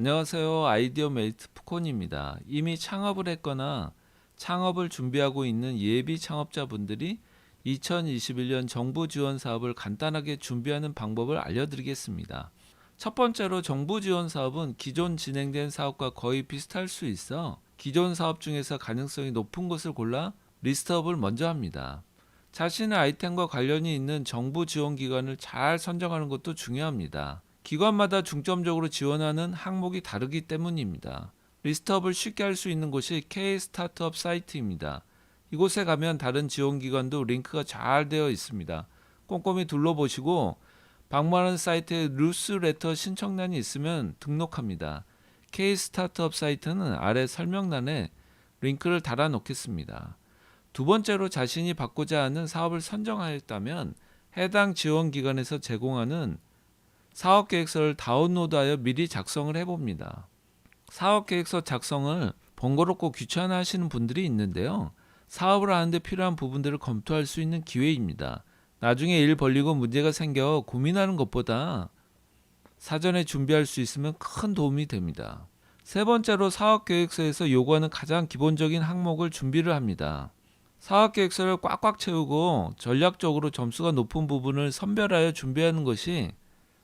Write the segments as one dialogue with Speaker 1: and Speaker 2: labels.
Speaker 1: 안녕하세요. 아이디어 메이트 푸콘입니다. 이미 창업을 했거나 창업을 준비하고 있는 예비 창업자분들이 2021년 정부 지원 사업을 간단하게 준비하는 방법을 알려드리겠습니다. 첫 번째로 정부 지원 사업은 기존 진행된 사업과 거의 비슷할 수 있어 기존 사업 중에서 가능성이 높은 것을 골라 리스트업을 먼저 합니다. 자신의 아이템과 관련이 있는 정부 지원 기관을 잘 선정하는 것도 중요합니다. 기관마다 중점적으로 지원하는 항목이 다르기 때문입니다. 리스트업을 쉽게 할 수 있는 곳이 K 스타트업 사이트입니다. 이곳에 가면 다른 지원 기관도 링크가 잘 되어 있습니다. 꼼꼼히 둘러보시고 방문하는 사이트에 뉴스레터 신청란이 있으면 등록합니다. K 스타트업 사이트는 아래 설명란에 링크를 달아 놓겠습니다. 두 번째로 자신이 받고자 하는 사업을 선정하였다면 해당 지원 기관에서 제공하는 사업 계획서를 다운로드하여 미리 작성을 해봅니다. 사업 계획서 작성을 번거롭고 귀찮아 하시는 분들이 있는데요. 사업을 하는데 필요한 부분들을 검토할 수 있는 기회입니다. 나중에 일 벌리고 문제가 생겨 고민하는 것보다 사전에 준비할 수 있으면 큰 도움이 됩니다. 세 번째로 사업 계획서에서 요구하는 가장 기본적인 항목을 준비를 합니다. 사업 계획서를 꽉꽉 채우고 전략적으로 점수가 높은 부분을 선별하여 준비하는 것이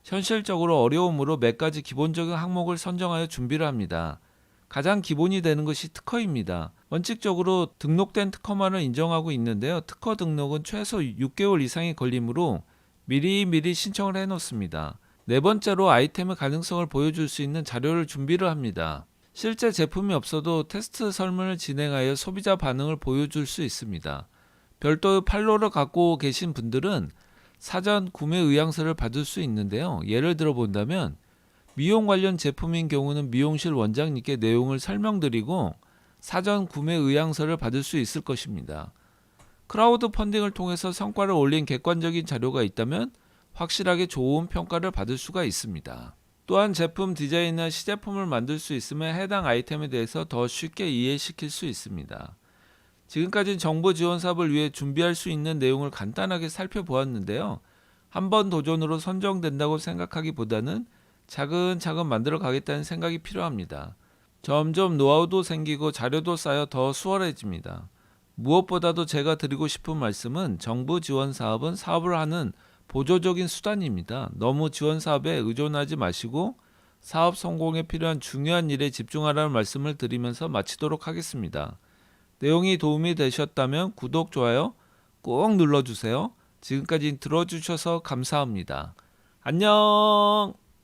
Speaker 1: 현실적으로 어려움으로 몇 가지 기본적인 항목을 선정하여 준비를 합니다. 가장 기본이 되는 것이 특허입니다. 원칙적으로 등록된 특허만을 인정하고 있는데요. 특허 등록은 최소 6개월 이상이 걸리므로 미리미리 신청을 해 놓습니다. 네 번째로 아이템의 가능성을 보여줄 수 있는 자료를 준비를 합니다. 실제 제품이 없어도 테스트 설문을 진행하여 소비자 반응을 보여줄 수 있습니다. 별도의 판로를 갖고 계신 분들은 사전 구매 의향서를 받을 수 있는데요. 예를 들어 본다면 미용 관련 제품인 경우는 미용실 원장님께 내용을 설명드리고 사전 구매 의향서를 받을 수 있을 것입니다. 크라우드 펀딩을 통해서 성과를 올린 객관적인 자료가 있다면 확실하게 좋은 평가를 받을 수가 있습니다. 또한 제품 디자인이나 시제품을 만들 수 있으면 해당 아이템에 대해서 더 쉽게 이해시킬 수 있습니다. 지금까지 정부 지원 사업을 위해 준비할 수 있는 내용을 간단하게 살펴보았는데요. 한 번 도전으로 선정된다고 생각하기보다는 차근차근 만들어 가겠다는 생각이 필요합니다. 점점 노하우도 생기고 자료도 쌓여 더 수월해집니다. 무엇보다도 제가 드리고 싶은 말씀은 정부 지원 사업은 사업을 하는 보조적인 수단입니다. 너무 지원 사업에 의존하지 마시고 사업 성공에 필요한 중요한 일에 집중하라는 말씀을 드리면서 마치도록 하겠습니다. 내용이 도움이 되셨다면 구독, 좋아요 꼭 눌러주세요. 지금까지 들어주셔서 감사합니다. 안녕!